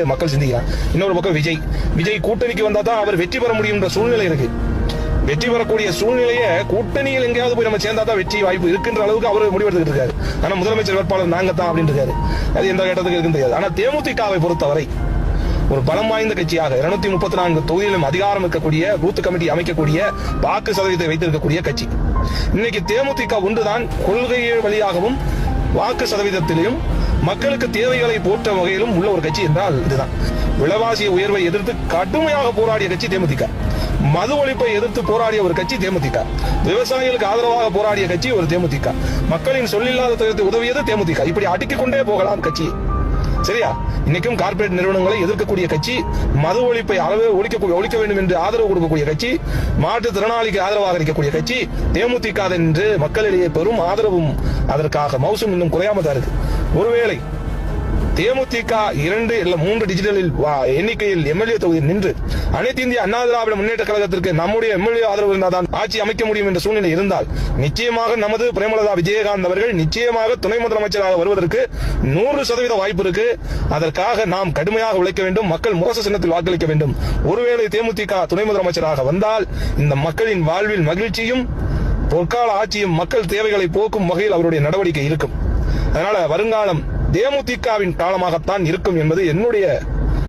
மக்கள் சிந்திக்கிறார் இன்னொரு பக்கம் விஜய். விஜய் கூட்டணிக்கு வந்தா தான் அவர் வெற்றி பெற முடியும்ன்ற சூழ்நிலை இருக்கு. வெற்றி பெறக்கூடிய சூழ்நிலையை கூட்டணியில் எங்கேயாவது போய் நம்ம சேர்ந்தா தான் வெற்றி வாய்ப்பு இருக்குன்ற அளவுக்கு அவர் முடிவெடுத்துட்டு இருக்காரு. ஆனா முதலமைச்சர் வேட்பாளர் நாங்க தான் அப்படின்னு இருக்காரு. அது எந்த கட்டத்துக்கு இருக்குன்னு தெரியாது. ஆனா தேமுதிகவை பொறுத்தவரை ஒரு பலம் வாய்ந்த கட்சியாக இருநூத்தி முப்பத்தி நான்கு தொகுதியிலும் அதிகாரம் இருக்கக்கூடிய பூத் கமிட்டி அமைக்கக்கூடிய வாக்கு சதவீதத்தை வைத்திருக்கக்கூடிய கட்சி. இன்னைக்கு தேமுதிக ஒன்றுதான் கொள்கை வழியாகவும் வாக்கு சதவீதத்திலையும் மக்களுக்கு தேவைகளை போற்ற வகையிலும் உள்ள ஒரு கட்சி என்றால் இதுதான். விலைவாசி உயர்வை எதிர்த்து கடுமையாக போராடிய கட்சி தேமுதிக. மது ஒழிப்பை எதிர்த்து போராடிய ஒரு கட்சி தேமுதிக. விவசாயிகளுக்கு ஆதரவாக போராடிய கட்சி ஒரு தேமுதிக. மக்களின் சொல்லில்லாத உதவியது தேமுதிக. இப்படி அடுக்கிக் கொண்டே போகலாம் கட்சி. சரியா? இன்னைக்கும் கார்ப்பரேட் நிறுவனங்களை எதிர்க்கக்கூடிய கட்சி மது ஒழிப்பை அளவு ஒழிக்க ஒழிக்க வேண்டும் என்று ஆதரவு கொடுக்கக்கூடிய கட்சி மாற்றுத்திறனாளிக்கு ஆதரவாக இருக்கக்கூடிய கட்சி தேமுதிக என்று மக்களிடையே பெரும் ஆதரவும் அதற்காக மவுசும் இன்னும் குறையாம தான் இருக்கு. ஒருவேளை தேமுதிக இரண்டு இல்ல மூன்று டிஜிட்டலில் வா- எண்ணிக்கையில் எம்எல்ஏ தொகுதியில் நின்று அனைத்து இந்திய அண்ணா திராவிட முன்னேற்ற கழகத்திற்கு நம்முடைய எம்எல்ஏ ஆதரவு இருந்தால்தான் ஆட்சி அமைக்க முடியும் என்ற சூழ்நிலை இருந்தால் நிச்சயமாக நமது பிரேமலதா விஜயகாந்த் அவர்கள் நிச்சயமாக துணை முதலமைச்சராக வருவதற்கு நூறு சதவீத வாய்ப்பு இருக்கு. அதற்காக நாம் கடுமையாக உழைக்க வேண்டும் மக்கள் முரசு சின்னத்தில் வாக்களிக்க வேண்டும். ஒருவேளை தேமுதிக துணை முதலமைச்சராக வந்தால் இந்த மக்களின் வாழ்வில் மகிழ்ச்சியும் பொற்கால ஆட்சியும் மக்கள் தேவைகளை போக்கும் வகையில் அவருடைய நடவடிக்கை இருக்கும். அதனால வருங்காலம் தேமுதிகவின் காலமாகத்தான் இருக்கும் என்பது என்னுடைய